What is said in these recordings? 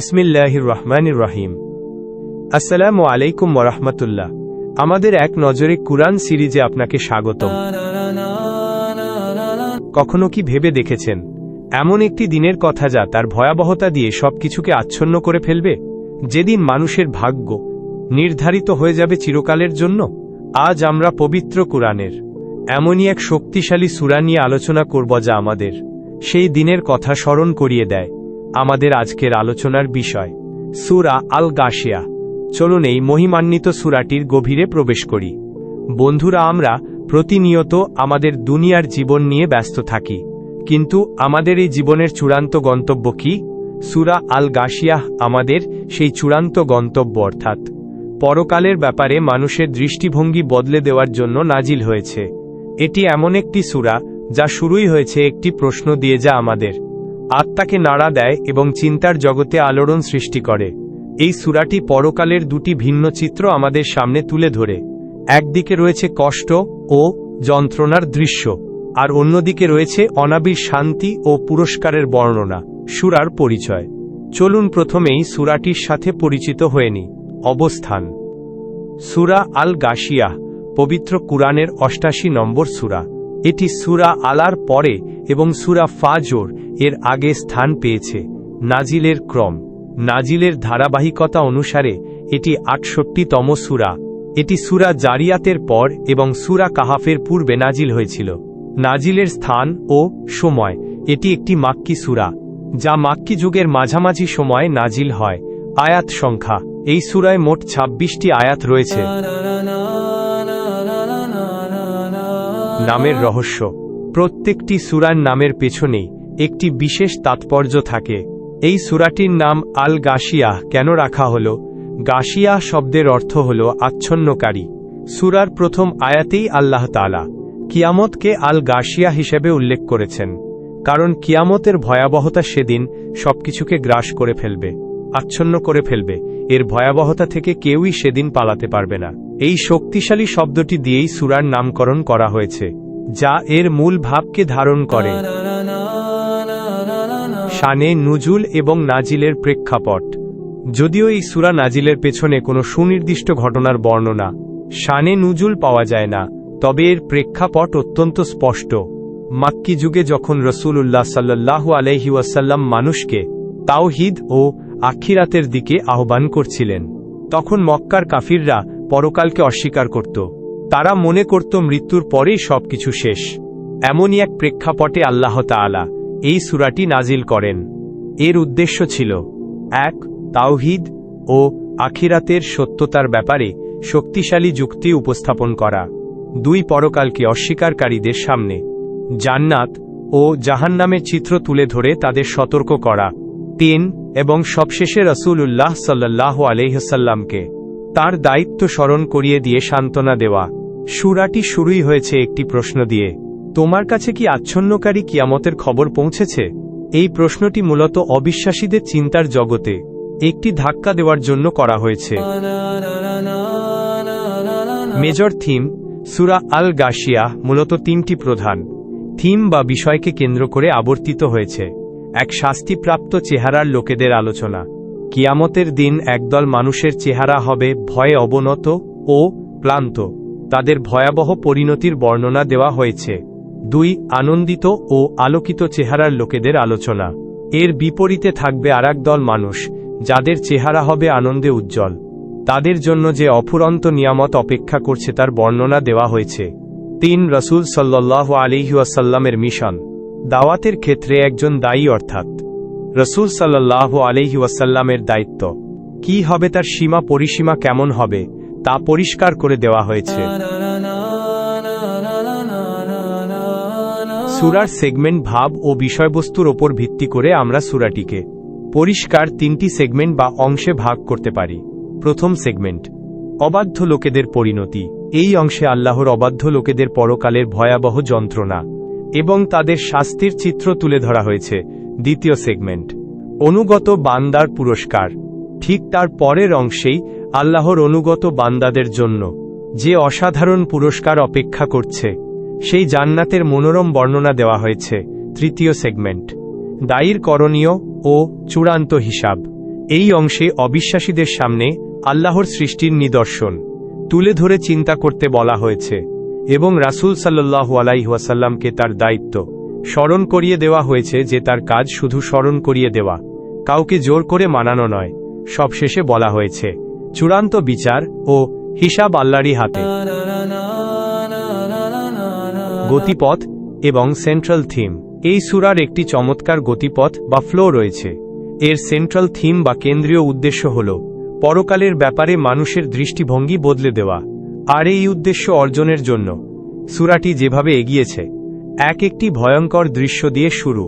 বিসমিল্লাহির রহমানির রহিম। আসসালামু আলাইকুম ওরহমতুল্লাহ আমাদের এক নজরে কুরআন সিরিজে আপনাকে স্বাগত কখনো কি ভেবে দেখেছেন, এমন একটি দিনের কথা যা তার ভয়াবহতা দিয়ে সবকিছুকে আচ্ছন্ন করে ফেলবে? যেদিন মানুষের ভাগ্য নির্ধারিত হয়ে যাবে চিরকালের জন্য, আজ আমরা পবিত্র কুরআনের এমনই এক শক্তিশালী সুরা নিয়ে আলোচনা করব যা আমাদের সেই দিনের কথা স্মরণ করিয়ে দেয়। আমাদের আজকের আলোচনার বিষয়, সুরা আল গাশিয়া চলুন এই মহিমান্বিত সুরাটির গভীরে প্রবেশ করি। বন্ধুরা, আমরা প্রতিনিয়ত আমাদের দুনিয়ার জীবন নিয়ে ব্যস্ত থাকি, কিন্তু আমাদের এই জীবনের চূড়ান্ত গন্তব্য কি? সুরা আল গাশিয়াহ আমাদের সেই চূড়ান্ত গন্তব্য, অর্থাৎ পরকালের ব্যাপারে মানুষের দৃষ্টিভঙ্গি বদলে দেওয়ার জন্য নাজিল হয়েছে। এটি এমন একটি সুরা যা শুরুই হয়েছে একটি প্রশ্ন দিয়ে যা আমাদের আত্মাকে নাড়া দেয় এবং চিন্তার জগতে আলোড়ন সৃষ্টি করে। এই সুরাটি পরকালের দুটি ভিন্ন চিত্র আমাদের সামনে তুলে ধরে। একদিকে রয়েছে কষ্ট ও যন্ত্রণার দৃশ্য, আর অন্যদিকে রয়েছে অনাবির শান্তি ও পুরস্কারের বর্ণনা, সুরার পরিচয়। চলুন প্রথমেই সুরাটির সাথে পরিচিত হয়ে নি অবস্থান। সুরা আল গাশিয়া পবিত্র কুরআনের অষ্টাশি নম্বর সুরা। এটি সুরা আলার পরে এবং সুরা ফাজোর এর আগে স্থান পেয়েছে। নাজিলের ক্রম। নাজিলের ধারাবাহিকতা অনুসারে, এটি আটষট্টিতম সুরা। এটি সুরা জারিয়াতের পর এবং সুরা কাহাফের পূর্বে নাজিল হয়েছিল। নাজিলের স্থান ও সময়, এটি একটি মাক্কি সুরা, যা মাক্কি যুগের মাঝামাঝি সময়ে নাজিল হয়। আয়াত সংখ্যা। এই সুরায় মোট ছাব্বিশটি আয়াত রয়েছে। নামের রহস্য। প্রত্যেকটি সুরার নামের পেছনেই একটি বিশেষ তাৎপর্য থাকে। এই সুরাটির নাম আল গাশিয়া কেন রাখা হল? গাশিয়া শব্দের অর্থ হল আচ্ছন্নকারী। সুরার প্রথম আয়াতেই আল্লাহ তালা কিয়ামতকে আল গাশিয়া হিসেবে উল্লেখ করেছেন। কারণ কিয়ামতের ভয়াবহতা সেদিন সবকিছুকে গ্রাস করে ফেলবে, আচ্ছন্ন করে ফেলবে। এর ভয়াবহতা থেকে কেউই সেদিন পালাতে পারবে না। এই শক্তিশালী শব্দটি দিয়েই সুরার নামকরণ করা হয়েছে, যা এর মূল ভাবকে ধারণ করে। শানে নুজুল এবং নাজিলের প্রেক্ষাপট। যদিও এই সুরা নাজিলের পেছনে কোনো সুনির্দিষ্ট ঘটনার বর্ণনা শানে নুজুল পাওয়া যায় না, তবে এর প্রেক্ষাপট অত্যন্ত স্পষ্ট। মাক্কি যুগে যখন রসুল্লাহ সাল্লাহ আলহি ওয়াসাল্লাম মানুষকে তাওহিদ ও আখিরাতের দিকে আহ্বান করছিলেন, তখন মক্কার কাফিররা পরকালকে অস্বীকার করত। তারা মনে করত মৃত্যুর পরেই সবকিছু শেষ। এমনই এক প্রেক্ষাপটে আল্লাহ তাআলা এই সুরাটি নাজিল করেন। এর উদ্দেশ্য ছিল, এক, তাওহিদ ও আখিরাতের সত্যতার ব্যাপারে শক্তিশালী যুক্তি উপস্থাপন করা। দুই, পরকালকে অস্বীকারীদের সামনে জান্নাত ও জাহান্নামের চিত্র তুলে ধরে তাদের সতর্ক করা। তিন, এবং সবশেষে রসুল উল্লাহ সাল্লাহ আলহ্লামকে তার দায়িত্ব স্মরণ করিয়ে দিয়ে সান্ত্বনা দেওয়া। সুরাটি শুরুই হয়েছে একটি প্রশ্ন দিয়ে। তোমার কাছে কি আচ্ছন্নকারী কিয়ামতের খবর পৌঁছেছে? এই প্রশ্নটি মূলত অবিশ্বাসীদের চিন্তার জগতে একটি ধাক্কা দেওয়ার জন্য করা হয়েছে। মেজর থিম, সুরা আল গাশিয়া মূলত তিনটি প্রধান। থিম বা বিষয়কে কেন্দ্র করে আবর্তিত হয়েছে। এক শাস্তিপ্রাপ্ত চেহারার লোকেদের আলোচনা। কিয়ামতের দিন একদল মানুষের চেহারা হবে ভয়ে অবনত ও ক্লান্ত। তাদের ভয়াবহ পরিণতির বর্ণনা দেওয়া হয়েছে। দুই, আনন্দিত ও আলোকিত চেহারার লোকেদের আলোচনা। এর বিপরীতে থাকবে আর দল মানুষ, যাদের চেহারা হবে আনন্দে উজ্জ্বল। তাদের জন্য যে অফুরন্ত নিয়ামত অপেক্ষা করছে তার বর্ণনা দেওয়া হয়েছে। তিন, রসুল সাল্লাহ আলিহাসাল্লামের মিশন। দাওয়াতের ক্ষেত্রে একজন দায়ী অর্থাৎ রসুল সাল্লাহ আলহি ওয়াসাল্লামের দায়িত্ব। কি হবে তার সীমা পরিসীমা কেমন হবে, তা পরিষ্কার করে দেওয়া হয়েছে। সুরার সেগমেন্ট ভাব ও বিষয়বস্তুর ওপর ভিত্তি করে আমরা সুরাটিকে পরিষ্কার তিনটি সেগমেন্ট বা অংশে ভাগ করতে পারি। প্রথম সেগমেন্ট, অবাধ্য লোকেদের পরিণতি। এই অংশে আল্লাহর অবাধ্য লোকেদের পরকালের ভয়াবহ যন্ত্রণা এবং তাদের শাস্তির চিত্র তুলে ধরা হয়েছে। দ্বিতীয় সেগমেন্ট, অনুগত বান্দার পুরস্কার। ঠিক তার পরের অংশেই আল্লাহর অনুগত বান্দাদের জন্য যে অসাধারণ পুরস্কার অপেক্ষা করছে সেই জান্নাতের মনোরম বর্ণনা দেওয়া হয়েছে। তৃতীয় সেগমেন্ট। দায়ীর করণীয় ও চূড়ান্ত হিসাব। এই অংশে অবিশ্বাসীদের সামনে আল্লাহর সৃষ্টির নিদর্শন। তুলে ধরে চিন্তা করতে বলা হয়েছে এবং রাসূল সাল্লাল্লাহু আলাইহাসাল্লামকে তার দায়িত্ব স্মরণ করিয়ে দেওয়া হয়েছে যে তার কাজ শুধু স্মরণ করিয়ে দেওয়া, কাউকে জোর করে মানানো নয়। সবশেষে বলা হয়েছে, চূড়ান্ত বিচার ও হিসাব আল্লাহরই হাতে। গতিপথ এবং সেন্ট্রাল থিম এই সুরার একটি চমৎকার গতিপথ বা ফ্লো রয়েছে। এর সেন্ট্রাল থিম বা কেন্দ্রীয় উদ্দেশ্য হল পরকালের ব্যাপারে মানুষের দৃষ্টিভঙ্গি বদলে দেওয়া। আর এই উদ্দেশ্য অর্জনের জন্য সুরাটি যেভাবে এগিয়েছে, এক একটি ভয়ঙ্কর দৃশ্য দিয়ে শুরু।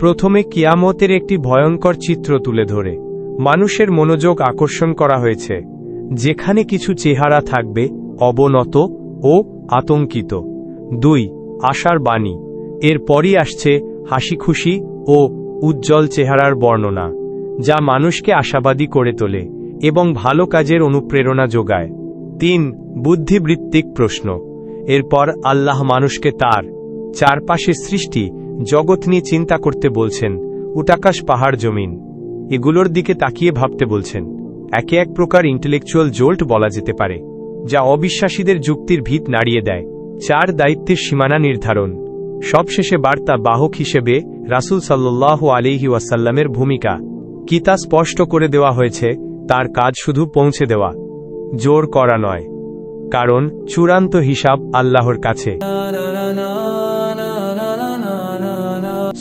প্রথমে কিয়ামতের একটি ভয়ঙ্কর চিত্র তুলে ধরে। মানুষের মনোযোগ আকর্ষণ করা হয়েছে। যেখানে কিছু চেহারা থাকবে, অবনত ও আতঙ্কিত। দুই, আশার বাণী। এরপরই আসছে হাসি খুশি ও উজ্জ্বল চেহারার বর্ণনা, যা মানুষকে আশাবাদী করে তোলে এবং ভালো কাজের অনুপ্রেরণা যোগায়। তিন, বুদ্ধিবৃত্তিক প্রশ্ন। এরপর আল্লাহ মানুষকে তার চারপাশের সৃষ্টি জগৎ নিয়ে চিন্তা করতে বলছেন, উটাকাশ পাহাড় জমিন। এগুলোর দিকে তাকিয়ে ভাবতে বলছেন, একে এক প্রকার ইন্টেলেকচুয়াল জোল্ট বলা যেতে পারে, যা অবিশ্বাসীদের যুক্তির ভিত নাড়িয়ে দেয়। চার দায়িত্বের সীমানা নির্ধারণ। সবশেষে বার্তা বাহক হিসেবে রাসুল সাল্লাহ আলিহি ওয়াসাল্লামের ভূমিকা। কি তা স্পষ্ট করে দেওয়া হয়েছে, তার কাজ শুধু পৌঁছে দেওয়া। জোর করা নয়। কারণ, চূড়ান্ত হিসাব আল্লাহর কাছে।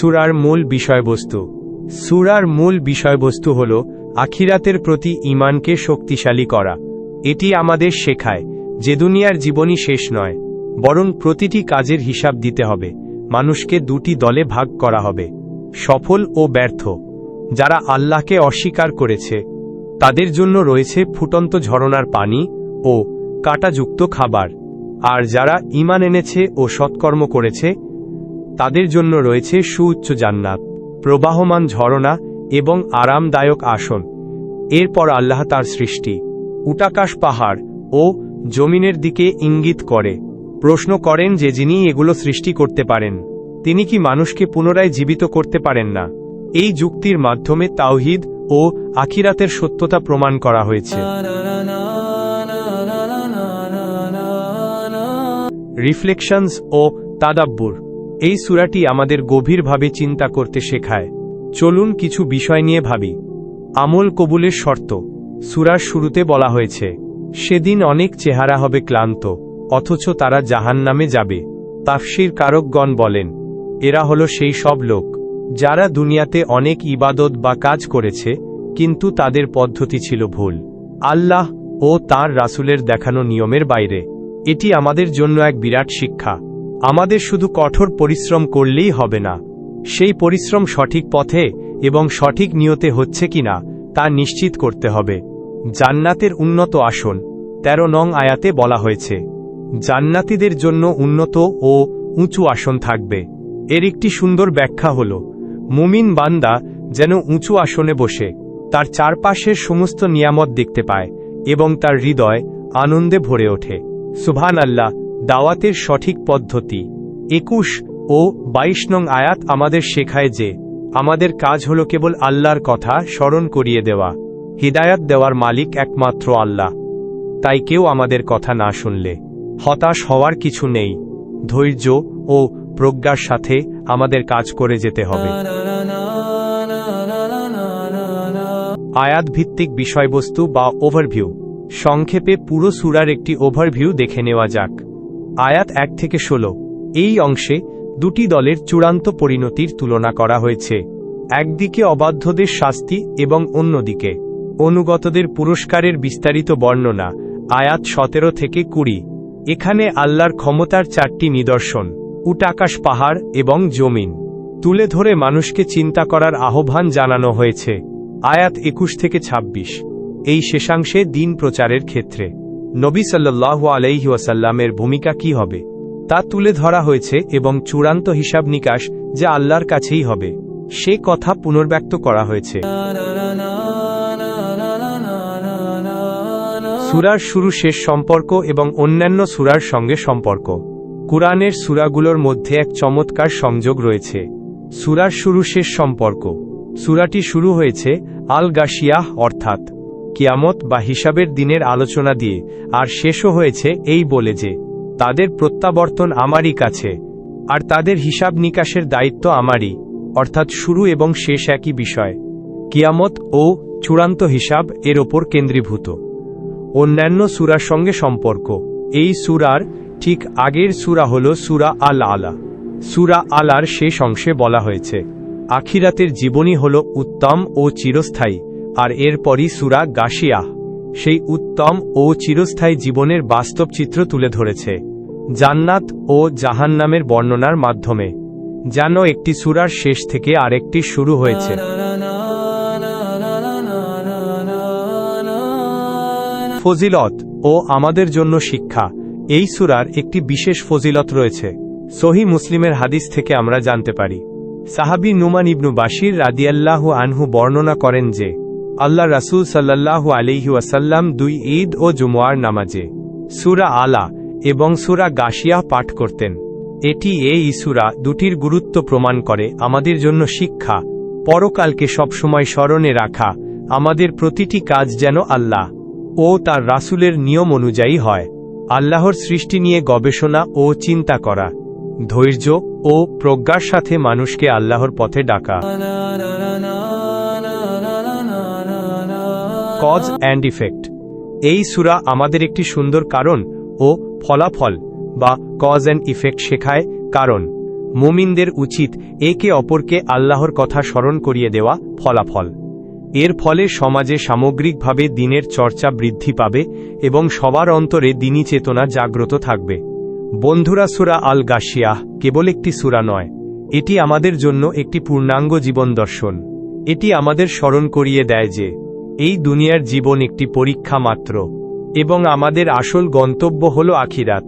সুরার মূল বিষয়বস্তু। সুরার মূল বিষয়বস্তু হল, আখিরাতের প্রতি ইমানকে শক্তিশালী করা। এটি আমাদের শেখায় যে দুনিয়ার জীবনই শেষ নয়। বরং প্রতিটি কাজের হিসাব দিতে হবে, মানুষকে দুটি দলে ভাগ করা হবে, সফল ও ব্যর্থ। যারা আল্লাহকে অস্বীকার করেছে, তাদের জন্য রয়েছে ফুটন্ত ঝরনার পানি ও কাটাযুক্ত খাবার। আর যারা ইমান এনেছে ও সৎকর্ম করেছে, তাদের জন্য রয়েছে সুউচ্চ জান্নাত, প্রবাহমান ঝরনা এবং আরামদায়ক আসন। এরপর আল্লাহ তার সৃষ্টি, উটাকাশ পাহাড় ও জমিনের দিকে ইঙ্গিত করে। প্রশ্ন করেন যে যিনি এগুলো সৃষ্টি করতে পারেন, তিনি কি মানুষকে পুনরায় জীবিত করতে পারেন না? এই যুক্তির মাধ্যমে তাওহিদ ও আখিরাতের সত্যতা প্রমাণ করা হয়েছে। রিফ্লেকশনস ও তাদাব্বুর। এই সুরাটি আমাদের গভীরভাবে চিন্তা করতে শেখায়। চলুন কিছু বিষয় নিয়ে ভাবি। আমল কবুলের শর্ত। সুরার শুরুতে বলা হয়েছে, সেদিন অনেক চেহারা হবে ক্লান্ত অথচ তারা জাহান নামে যাবে। তাফসির কারকগণ বলেন, এরা হল সেই সব লোক, যারা দুনিয়াতে অনেক ইবাদত বা কাজ করেছে, কিন্তু তাদের পদ্ধতি ছিল ভুল। আল্লাহ ও তার রাসুলের দেখানো নিয়মের বাইরে। এটি আমাদের জন্য এক বিরাট শিক্ষা। আমাদের শুধু কঠোর পরিশ্রম করলেই হবে না। সেই পরিশ্রম সঠিক পথে এবং সঠিক নিয়তে হচ্ছে কিনা, তা নিশ্চিত করতে হবে। জান্নাতের উন্নত আসন, তেরো নং আয়াতে বলা হয়েছে। জান্নাতিদের জন্য উন্নত ও উঁচু আসন থাকবে। এর একটি সুন্দর ব্যাখ্যা হল, মুমিন বান্দা যেন উঁচু আসনে বসে, তার চারপাশের সমস্ত নিয়ামত দেখতে পায় এবং তার হৃদয় আনন্দে ভরে ওঠে। সুভান আল্লাহ দাওয়াতের সঠিক পদ্ধতি। একুশ ও বাইশ নং আয়াত আমাদের শেখায় যে, আমাদের কাজ হল কেবল আল্লাহর কথা স্মরণ করিয়ে দেওয়া, হিদায়াত দেওয়ার মালিক একমাত্র আল্লাহ। তাই কেউ আমাদের কথা না শুনলে। হতাশ হওয়ার কিছু নেই। ধৈর্য ও প্রজ্ঞার সাথে আমাদের কাজ করে যেতে হবে। আয়াত ভিত্তিক বিষয়বস্তু বা ওভারভিউ সংক্ষেপে পুরো সুরার একটি ওভারভিউ দেখে নেওয়া যাক। আয়াত এক থেকে ষোলো। এই অংশে দুটি দলের চূড়ান্ত পরিণতির তুলনা করা হয়েছে। একদিকে অবাধ্যদের শাস্তি এবং অন্যদিকে অনুগতদের পুরস্কারের বিস্তারিত বর্ণনা, আয়াত সতেরো থেকে কুড়ি। এখানে আল্লাহর ক্ষমতার চারটি নিদর্শন উটাকাশ পাহাড় এবং জমিন। তুলে ধরে মানুষকে চিন্তা করার আহ্বান জানানো হয়েছে। আয়াত একুশ থেকে ২৬ এই শেষাংশে দিন প্রচারের ক্ষেত্রে। নবী সাল্লাহ আলাইহি ওয়াসাল্লামের ভূমিকা কি হবে? তা তুলে ধরা হয়েছে এবং চূড়ান্ত হিসাব নিকাশ যা আল্লাহর কাছেই হবে। সে কথা পুনর্ব্যক্ত করা হয়েছে। সুরার শুরু শেষ সম্পর্ক এবং অন্যান্য সুরার সঙ্গে সম্পর্ক। কুরআনের সুরাগুলোর মধ্যে এক চমৎকার সংযোগ রয়েছে। সুরার শুরু শেষ সম্পর্ক। সুরাটি শুরু হয়েছে আল গাশিয়াহ অর্থাৎ কিয়ামত বা হিসাবের দিনের আলোচনা দিয়ে, আর শেষও হয়েছে এই বলে যে, তাদের প্রত্যাবর্তন আমারই কাছে, আর তাদের হিসাব নিকাশের দায়িত্ব আমারই, অর্থাৎ শুরু এবং শেষ একই বিষয়। কিয়ামত ও চূড়ান্ত হিসাব এর ওপর কেন্দ্রীভূত। অন্যান্য সুরার সঙ্গে সম্পর্ক। এই সুরার ঠিক আগের সুরা হল সুরা আল আলা সুরা আলার শেষ অংশে বলা হয়েছে, আখিরাতের জীবনী হল উত্তম ও চিরস্থায়ী, আর এরপরই সুরা গাশিয়া। সেই উত্তম ও চিরস্থায়ী জীবনের বাস্তব চিত্র তুলে ধরেছে, জান্নাত ও জাহান্নামের বর্ণনার মাধ্যমে। যেন একটি সুরার শেষ থেকে আরেকটি শুরু হয়েছে। ফজিলত ও আমাদের জন্য শিক্ষা। এই সুরার একটি বিশেষ ফজিলত রয়েছে। সহি মুসলিমের হাদিস থেকে আমরা জানতে পারি। সাহাবি নুমান ইবনু বাশির রাদিয়াল্লাহু আনহু বর্ণনা করেন যে, আল্লাহ রাসূল সাল্লাল্লাহু আলাইহি ওয়াসাল্লাম দুই ঈদ ও জুমুয়ার নামাজে সুরা আলা এবং সুরা গাশিয়া পাঠ করতেন। এটি এই ইসুরা দুটির গুরুত্ব প্রমাণ করে আমাদের জন্য শিক্ষা, পরকালকে সবসময় স্মরণে রাখা, আমাদের প্রতিটি কাজ যেন আল্লাহ ও তার রাসূলের নিয়ম অনুযায়ী হয়। আল্লাহর সৃষ্টি নিয়ে গবেষণা ও চিন্তা করা। ধৈর্য ও প্রজ্ঞার সাথে মানুষকে আল্লাহর পথে ডাকা। Cause and effect. এই সুরা আমাদের একটি সুন্দর কারণ ও ফলাফল বা কজ অ্যান্ড ইফেক্ট শেখায় কারণ। মুমিনদের উচিত একে অপরকে আল্লাহর কথা স্মরণ করিয়ে দেওয়া ফলাফল। এর ফলে সমাজে সামগ্রিকভাবে দিনের চর্চা বৃদ্ধি পাবে এবং সবার অন্তরে দিনী চেতনা জাগ্রত থাকবে। বন্ধুরা, সুরা আল গাশিয়াহ কেবল একটি সুরা নয়, এটি আমাদের জন্য একটি পূর্ণাঙ্গ জীবন দর্শন। এটি আমাদের স্মরণ করিয়ে দেয় যে, এই দুনিয়ার জীবন একটি পরীক্ষা মাত্র এবং আমাদের আসল গন্তব্য হল আখিরাত।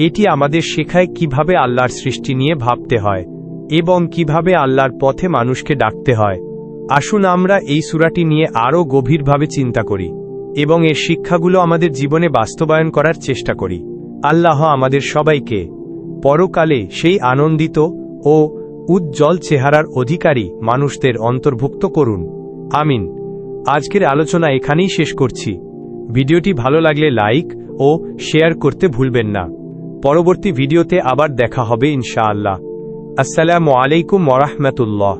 এটি আমাদের শেখায় কীভাবে আল্লাহর সৃষ্টি নিয়ে ভাবতে হয় এবং কীভাবে আল্লাহর পথে মানুষকে ডাকতে হয়। আসুন আমরা এই সুরাটি নিয়ে আরও গভীরভাবে চিন্তা করি, এবং এর শিক্ষাগুলো আমাদের জীবনে বাস্তবায়ন করার চেষ্টা করি। আল্লাহ আমাদের সবাইকে পরকালে সেই আনন্দিত ও উজ্জ্বল চেহারার অধিকারী মানুষদের অন্তর্ভুক্ত করুন। আমিন। আজকের আলোচনা এখানেই শেষ করছি। ভিডিওটি ভালো লাগলে লাইক ও শেয়ার করতে ভুলবেন না। পরবর্তী ভিডিওতে আবার দেখা হবে ইনশাআল্লাহ। আসসালামু আলাইকুম ওরহমতুল্লাহ